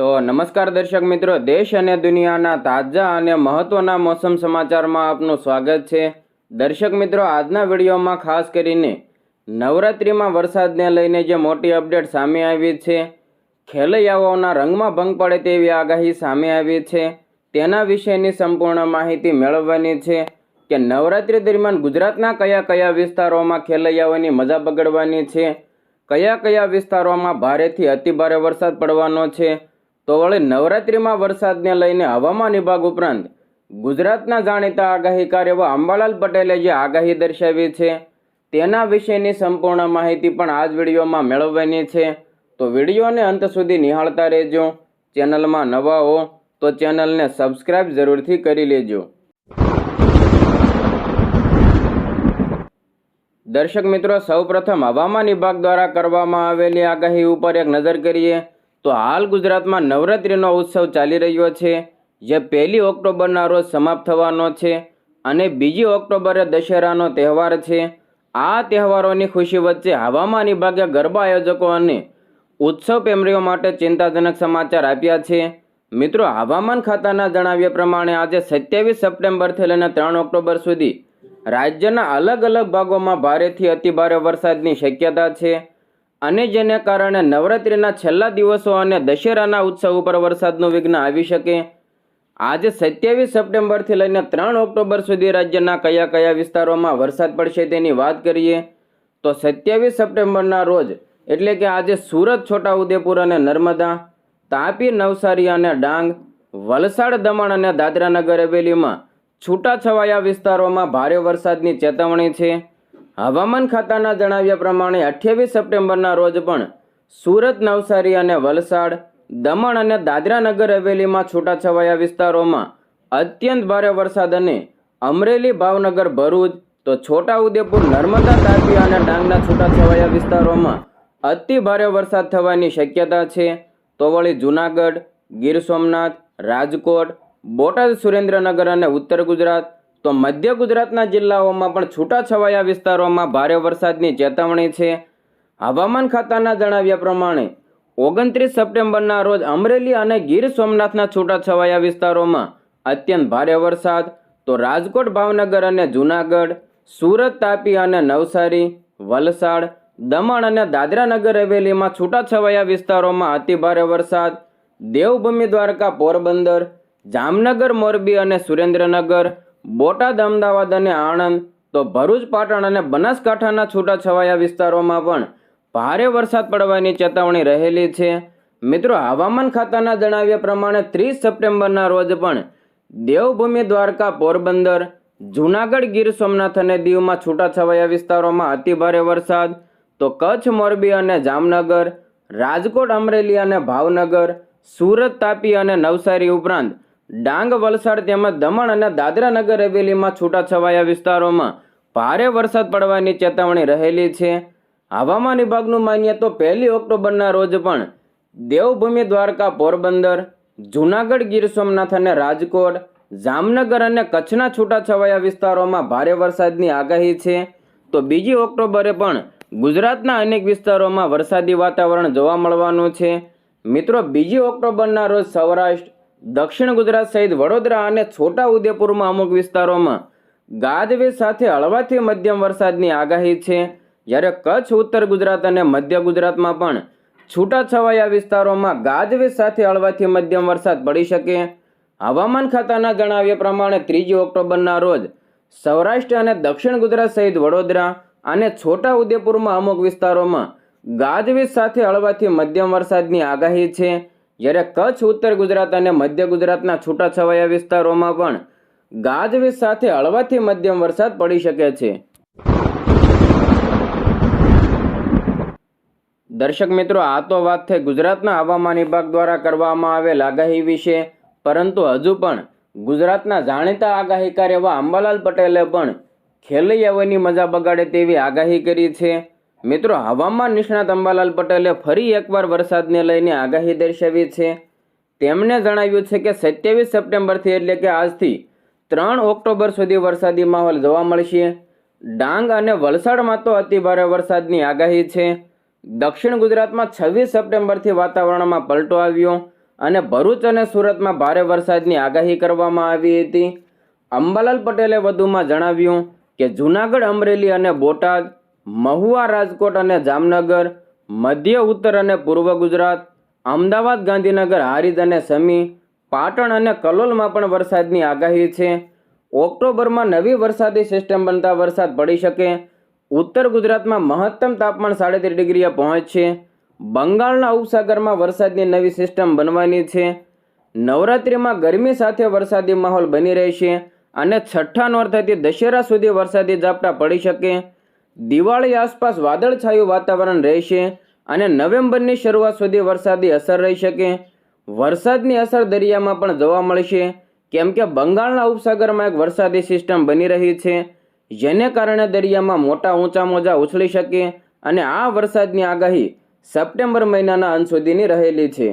તો નમસ્કાર દર્શક મિત્રો, દેશ અને દુનિયાના તાજા અને મહત્વના મોસમ સમાચારમાં આપનું સ્વાગત છે. દર્શક મિત્રો, આજના વિડીયોમાં ખાસ કરીને નવરાત્રિમાં વરસાદને લઈને જે મોટી અપડેટ સામે આવી છે, ખેલૈયાઓના રંગમાં ભંગ પડે તેવી આગાહી સામે આવી છે. તેના વિશેની સંપૂર્ણ માહિતી મેળવવાની છે કે નવરાત્રિ દરમિયાન ગુજરાતના કયા કયા વિસ્તારોમાં ખેલૈયાઓની મજા બગડવાની છે, કયા કયા વિસ્તારોમાં ભારેથી અતિભારે વરસાદ પડવાનો છે તો વળી નવરાત્રિમાં વરસાદને લઈને હવામાન વિભાગ ઉપરાંત ગુજરાતના જાણીતા આગાહીકાર એવા અંબાલાલ પટેલે જે આગાહી દર્શાવી છે, તેના વિશેની સંપૂર્ણ માહિતી પણ આ જ વિડીયોમાં મેળવવાની છે. તો વિડીયોને અંત સુધી નિહાળતા રહેજો, ચેનલમાં નવા હો તો ચેનલને સબસ્ક્રાઇબ જરૂરથી કરી લેજો. દર્શક મિત્રો, સૌપ્રથમ હવામાન વિભાગ દ્વારા કરવામાં આવેલી આગાહી ઉપર એક નજર કરીએ. તો હાલ ગુજરાતમાં નવરાત્રિનો ઉત્સવ ચાલી રહ્યો છે, જે પહેલી ઓક્ટોબરના રોજ સમાપ્ત થવાનો છે અને બીજી ઓક્ટોબરે દશેરાનો તહેવાર છે. આ તહેવારોની ખુશી વચ્ચે હવામાન વિભાગે ગરબા આયોજકો અને ઉત્સવ પ્રેમીઓ માટે ચિંતાજનક સમાચાર આપ્યા છે. મિત્રો, હવામાન ખાતાના જણાવ્યા પ્રમાણે આજે સત્યાવીસ સપ્ટેમ્બરથી લઈને ત્રણ ઓક્ટોબર સુધી રાજ્યના અલગ અલગ ભાગોમાં ભારેથી અતિભારે વરસાદની શક્યતા છે. અને જેને કારણે નવરાત્રિના છેલ્લા દિવસો અને દશેરાના ઉત્સવ ઉપર વરસાદનું વિઘ્ન આવી શકે. આજે સત્યાવીસ સપ્ટેમ્બરથી લઈને ત્રણ ઓક્ટોબર સુધી રાજ્યના કયા કયા વિસ્તારોમાં વરસાદ પડશે તેની વાત કરીએ, તો સત્યાવીસ સપ્ટેમ્બરના રોજ, એટલે કે આજે સુરત, છોટાઉદેપુર અને નર્મદા, તાપી, નવસારી અને ડાંગ, વલસાડ, દમણ અને દાદરાનગર હવેલીમાં છૂટાછવાયા વિસ્તારોમાં ભારે વરસાદની ચેતવણી છે. હવામાન ખાતાના જણાવ્યા પ્રમાણે અઠ્યાવીસ સપ્ટેમ્બરના રોજ પણ સુરત, નવસારી અને વલસાડ, દમણ અને દાદરા નગર હવેલીમાં છૂટાછવાયા વિસ્તારોમાં અત્યંત ભારે વરસાદ અને અમરેલી, ભાવનગર, ભરૂચ તો છોટાઉદેપુર, નર્મદા, તાપી અને ડાંગના છૂટાછવાયા વિસ્તારોમાં અતિ ભારે વરસાદ થવાની શક્યતા છે. તો વળી જૂનાગઢ, ગીર સોમનાથ, રાજકોટ, બોટાદ, સુરેન્દ્રનગર અને ઉત્તર ગુજરાત તો મધ્ય ગુજરાતના જિલ્લાઓમાં પણ છૂટાછવાયા વિસ્તારોમાં ભારે વરસાદની ચેતવણી છે. હવામાન ખાતાના જણાવ્યા પ્રમાણે, ઓગણત્રીસ સપ્ટેમ્બરના રોજ અમરેલી અને ગીર સોમનાથના છૂટાછવાયા વિસ્તારોમાં અત્યંત ભારે વરસાદ. તો રાજકોટ, ભાવનગર અને જૂનાગઢ, સુરત, તાપી અને નવસારી, વલસાડ, દમણ અને દાદરાનગર હવેલીમાં છૂટાછવાયા વિસ્તારોમાં અતિભારે વરસાદ. દેવભૂમિ દ્વારકા પોરબંદર, જામનગર, મોરબી અને સુરેન્દ્રનગર બોટાદ, અમદાવાદ અને આણંદ તો ભરૂચ, પાટણ અને બનાસકાંઠાના છૂટાછવાયા વિસ્તારોમાં પણ ભારે વરસાદ પડવાની ચેતવણી રહેલી છે. મિત્રો, હવામાન ખાતાના જણાવ્યા પ્રમાણે ત્રીસ સપ્ટેમ્બરના રોજ પણ દેવભૂમિ દ્વારકા, પોરબંદર, જૂનાગઢ, ગીર સોમનાથ અને દીવમાં છૂટાછવાયા વિસ્તારોમાં અતિભારે વરસાદ. તો કચ્છ, મોરબી અને જામનગર, રાજકોટ, અમરેલી અને ભાવનગર, સુરત, તાપી અને નવસારી ઉપરાંત ડાંગ, વલસાડ તેમજ દમણ અને દાદરાનગર હવેલીમાં છૂટાછવાયા વિસ્તારોમાં ભારે વરસાદ પડવાની ચેતવણી રહેલી છે. હવામાન વિભાગનું માનીએ તો પહેલી ઓક્ટોબરના રોજ પણ દેવભૂમિ દ્વારકા, પોરબંદર, જૂનાગઢ, ગીર સોમનાથ અને રાજકોટ, જામનગર અને કચ્છના છૂટાછવાયા વિસ્તારોમાં ભારે વરસાદની આગાહી છે. તો બીજી ઓક્ટોબરે પણ ગુજરાતના અનેક વિસ્તારોમાં વરસાદી વાતાવરણ જોવા મળવાનું છે. મિત્રો, બીજી ઓક્ટોબરના રોજ સૌરાષ્ટ્ર દક્ષિણ ગુજરાત સહિત વડોદરા અને છોટા ઉદેપુરમાં અમુક વિસ્તારોમાં ગાજવીજ સાથે હળવાથી મધ્યમ વરસાદની આગાહી છે. જ્યારે કચ્છ, ઉત્તર ગુજરાત અને મધ્ય ગુજરાતમાં પણ છૂટાછવાયા વિસ્તારોમાં ગાજવીજ સાથે હળવાથી મધ્યમ વરસાદ પડી શકે. હવામાન ખાતાના જણાવ્યા પ્રમાણે ત્રીજી ઓક્ટોબરના રોજ સૌરાષ્ટ્ર અને દક્ષિણ ગુજરાત સહિત વડોદરા અને છોટા ઉદેપુરમાં અમુક વિસ્તારોમાં ગાજવીજ સાથે હળવાથી મધ્યમ વરસાદની આગાહી છે. જ્યારે કચ્છ, ઉત્તર ગુજરાત અને મધ્ય ગુજરાતના છૂટાછવાયા વિસ્તારોમાં પણ ગાજવીજ સાથે હળવાથી મધ્યમ વરસાદ પડી શકે છે. દર્શક મિત્રો, આ તો વાત થઈ ગુજરાતના હવામાન વિભાગ દ્વારા કરવામાં આવેલ આગાહી વિશે, પરંતુ હજુ પણ ગુજરાતના જાણીતા આગાહીકાર એવા અંબાલાલ પટેલે પણ ખેલૈયાઓની મજા બગાડે તેવી આગાહી કરી છે. મિત્રો, હવામાન નિષ્ણાત અંબાલાલ પટેલે ફરી એકવાર વરસાદને લઈને આગાહી દર્શાવી છે. તેમણે જણાવ્યું છે કે સત્યાવીસ સપ્ટેમ્બરથી એટલે કે આજથી ત્રણ ઓક્ટોબર સુધી વરસાદી માહોલ જોવા મળશે. ડાંગ અને વલસાડમાં તો અતિભારે વરસાદની આગાહી છે. દક્ષિણ ગુજરાતમાં છવ્વીસ સપ્ટેમ્બરથી વાતાવરણમાં પલટો આવ્યો અને ભરૂચ અને સુરતમાં ભારે વરસાદની આગાહી કરવામાં આવી હતી. અંબાલાલ પટેલે વધુમાં જણાવ્યું કે જૂનાગઢ, અમરેલી અને બોટાદ મહુવા રાજકોટ અને જામનગર, મધ્ય ઉત્તર અને પૂર્વ ગુજરાત, અમદાવાદ, ગાંધીનગર, હારીજ અને સમી, પાટણ અને કલોલમાં પણ વરસાદની આગાહી છે. ઓક્ટોબરમાં નવી વરસાદી સિસ્ટમ બનતા વરસાદ પડી શકે. ઉત્તર ગુજરાતમાં મહત્તમ તાપમાન સાડત્રીસ ડિગ્રીએ પહોંચશે બંગાળના ઉપસાગરમાં વરસાદની નવી સિસ્ટમ બનવાની છે. નવરાત્રિમાં ગરમી સાથે વરસાદી માહોલ બની રહેશે અને છઠ્ઠા નોરતાથી દશેરા સુધી વરસાદી ઝાપટા પડી શકે. દિવાળી આસપાસ વાદળછાયું વાતાવરણ રહેશે અને નવેમ્બરની શરૂઆત સુધી વરસાદી અસર રહી શકે. વરસાદની અસર દરિયામાં પણ જોવા મળશે. કેમ કે બંગાળના ઉપસાગરમાં એક વરસાદી સિસ્ટમ બની રહી છે, જેને કારણે દરિયામાં મોટા ઊંચા મોજા ઉછળી શકે અને આ વરસાદની આગાહી સપ્ટેમ્બર મહિનાના અંત સુધીની રહેલી છે.